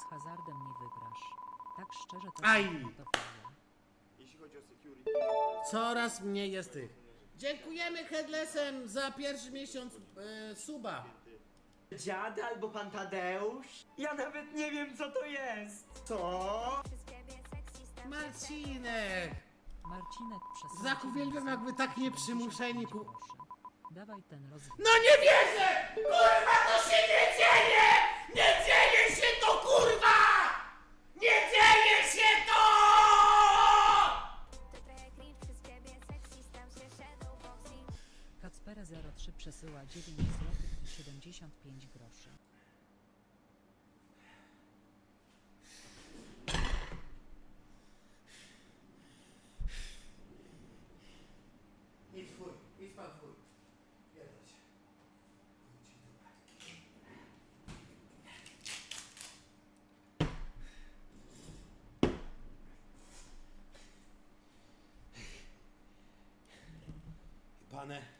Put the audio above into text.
z hazardem nie wygrasz. Tak szczerze to Aj! to. Jeśli chodzi o security, Coraz mniej jest tych. Dziękujemy Headlessem za pierwszy miesiąc e, suba. Dziad albo pan Tadeusz? Ja nawet nie wiem co to jest. Co? Marcinek! Marcinek przesadzi. Zach, uwielbiam, jak wy tak nieprzymuszeni, ku- Dawaj ten rozwój. No nie wierzę! Kacpera 03 przesyła 9 zł i 75 groszy. Pan! Odejdź